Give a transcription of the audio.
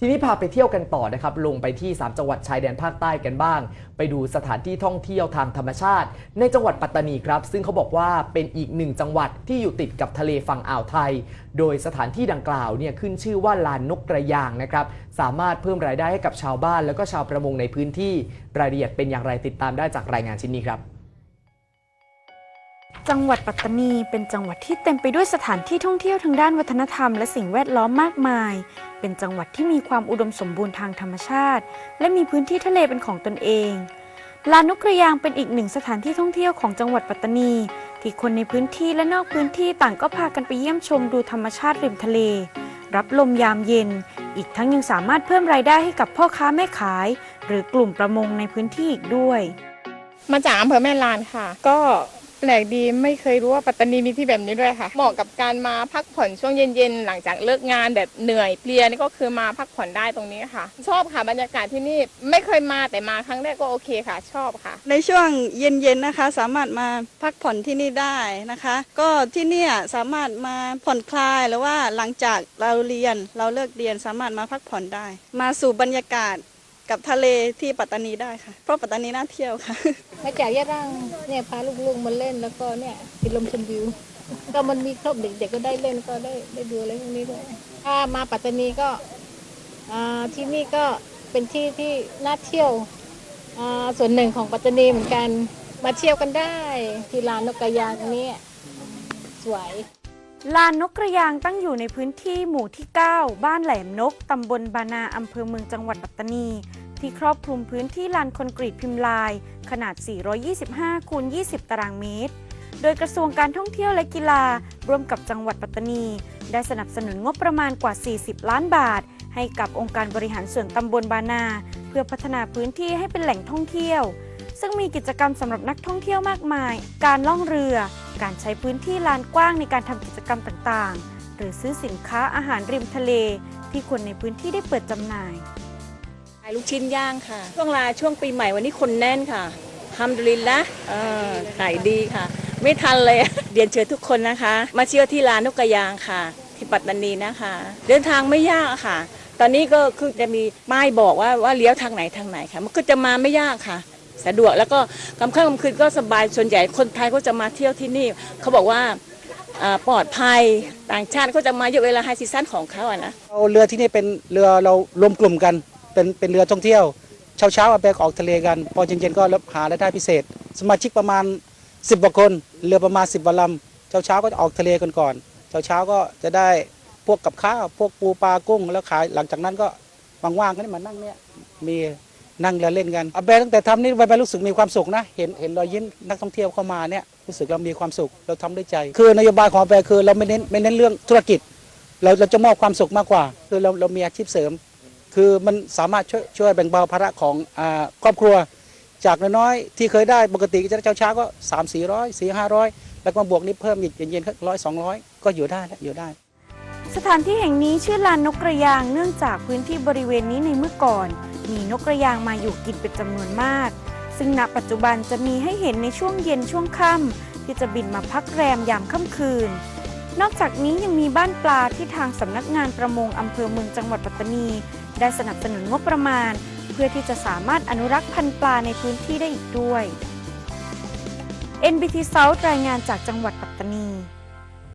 ทีนี้พาไปเที่ยวกันต่อนะครับ ลงไปที่ 3 จังหวัดชายแดนภาคใต้กันบ้าง ไปดูสถานที่ท่องเที่ยวทางธรรมชาติ ในจังหวัดปัตตานีครับ ซึ่งเขาบอกว่าเป็นอีกหนึ่งจังหวัดที่อยู่ติดกับทะเลฝั่งอ่าวไทย โดยสถานที่ดังกล่าวเนี่ยขึ้นชื่อว่าลานนกกระยางนะครับ สามารถเพิ่มรายได้ให้กับชาวบ้าน แล้วก็ชาวประมงในพื้นที่ รายละเอียดเป็นอย่างไรติดตามได้จากรายงานชิ้นนี้ครับ จังหวัดปัตตานีเป็นจังหวัดที่เต็มไปด้วยสถานที่ท่องเที่ยวทางด้านวัฒนธรรมและสิ่งแวดล้อมมากมาย เป็นจังหวัดที่มีความอุดมสมบูรณ์ทางธรรมชาติ และมีพื้นที่ทะเลเป็นของตนเอง ลานนกกระยางเป็นอีกหนึ่งสถานที่ท่องเที่ยวของจังหวัดปัตตานี ที่คนในพื้นที่และนอกพื้นที่ต่างก็พากันไปเยี่ยมชมดูธรรมชาติริมทะเล รับลมยามเย็น อีกทั้งยังสามารถเพิ่มรายได้ให้กับพ่อค้าแม่ขาย หรือกลุ่มประมงในพื้นที่อีกด้วย มาจากอำเภอแม่ลานค่ะ ก็ แปลกดีไม่เคยรู้ว่าปัตตานีมีที่แบบนี้ด้วยค่ะ เหมาะกับการมาพักผ่อนช่วงเย็นๆหลังจากเลิกงานแบบเหนื่อยเพลียนี่ก็คือมาพักผ่อนได้ตรงนี้ค่ะ ชอบค่ะบรรยากาศที่นี่ไม่เคยมาแต่มาครั้งแรกก็โอเคค่ะ ชอบค่ะ ในช่วงเย็นๆนะคะ สามารถมาพักผ่อนที่นี่ได้นะคะ ก็ที่นี่สามารถมาผ่อนคลายหรือว่าหลังจากเราเรียนเราเลิกเรียนสามารถมาพักผ่อนได้ มาสู่บรรยากาศ กับทะเลที่ปัตตานีได้ค่ะ เพราะปัตตานีน่าเที่ยวค่ะ มาจากยะรังเนี่ยพาลูกๆมาเล่นแล้วก็เนี่ยกินลมชมวิว ก็มันมีครบเด็กๆก็ได้เล่นก็ได้ได้ดูอะไรพวกนี้ด้วยถ้ามาปัตตานีก็อ่าที่นี่ก็เป็นที่ที่น่าเที่ยวอ่าส่วนหนึ่งของปัตตานีเหมือนกันมาเที่ยวกันได้ ที่ลานนกกระยางนี้สวย ลานนกกระยางตั้งอยู่ในพื้นที่หมู่ที่ 9 บ้านแหลมนก ตำบลบานาอำเภอเมืองจังหวัดปัตตานี ที่ครอบคลุมพื้นที่ลานคอนกรีตพิมพ์ลาย ขนาด 425 คูณ 20 ตารางเมตร โดยกระทรวงการท่องเที่ยวและกีฬา ร่วมกับจังหวัดปัตตานี ได้สนับสนุนงบประมาณกว่า 40 ล้านบาท ให้กับองค์การบริหารส่วนตำบลบานา เพื่อพัฒนาพื้นที่ให้เป็นแหล่งท่องเที่ยว ซึ่งมีกิจกรรมสำหรับนักท่องเที่ยวมากมาย การล่องเรือ การใช้พื้นที่ลานกว้างในการทำกิจกรรมต่างๆ หรือซื้อสินค้าอาหารริมทะเล ที่คนในพื้นที่ได้เปิดจำหน่ายขายลูกชิ้นย่างค่ะ ช่วงลาช่วงปีใหม่วันนี้คนแน่นค่ะทำดุลินละขายดีค่ะ ไม่ทันเลยเรียนเชิญทุกคนนะคะ มาเที่ยวที่ร้านนกกระยางค่ะ ที่ปัตตานีนะคะ เดินทางไม่ยากค่ะตอนนี้ก็คือจะมีป้ายบอกว่าว่าเลี้ยวทางไหนทางไหนค่ะ มันก็จะมาไม่ยากค่ะ สะดวกแล้วก็กลางค่ำกลางคืนก็สบายส่วนใหญ่คนไทยก็จะมาเที่ยวที่นี่ เขาบอกว่าอ่าปลอดภัยต่างชาติก็จะมาเยอะเวลาไฮซีซั่นของเขาอะนะเราเรือที่นี่เป็นเรือเรารวมกลุ่มกัน เป็นเป็นเรือท่องเที่ยว เช้าเช้าๆอาแปกออกทะเลกัน พอเย็นๆก็หารายได้พิเศษ สมาชิกประมาณ 10กว่าคน เรือประมาณ 10กว่าลำเช้าเช้าๆก็จะออกทะเลกันก่อน เช้าเช้าๆก็จะได้พวกกับข้าวพวกปูปลากุ้งแล้วขายหลังจากนั้นก็ว่างๆก็นี่มานั่งเนี่ยมี นั่งเรือเล่นกันอาแปตั้งแต่ทำนี่ไปรู้สึกมีความสุขนะ เห็นเห็นรอยยิ้มนักท่องเที่ยวเข้ามาเนี่ยรู้สึกเรามีความสุขเราทำด้วยใจ คือนโยบายของอาแปคือเราไม่เน้นไม่เน้นเรื่องธุรกิจ เราเราจะมอบความสุขมากกว่า คือเราเรามีอาชีพเสริม คือมันสามารถช่วยช่วยแบ่งเบาภาระของอครอบครัว จากน้อยๆที่เคยได้ปกติจะได้เช้าๆก็สามสี่ร้อยสี่ห้าร้อยแล้วก็มาบวกนี้เพิ่มอีกเย็นๆร้อยสองร้อยก็อยู่ได้แล้วอยู่ได้สถานที่แห่งนี้ชื่อลานนกกระยางเนื่องจากพื้นที่บริเวณนี้ในเมื่อก่อน มีนกกระยางมาอยู่กินเป็นจำนวนมาก ซึ่งณปัจจุบันจะมีให้เห็นในช่วงเย็นช่วงค่ำที่จะบินมาพักแรมยามค่ำคืน นอกจากนี้ยังมีบ้านปลาที่ทางสำนักงานประมงอำเภอเมืองจังหวัดปัตตานี ได้สนับสนุนงบประมาณ เพื่อที่จะสามารถอนุรักษ์พันธุ์ปลาในพื้นที่ได้อีกด้วย NBT South รายงานจากจังหวัดปัตตานี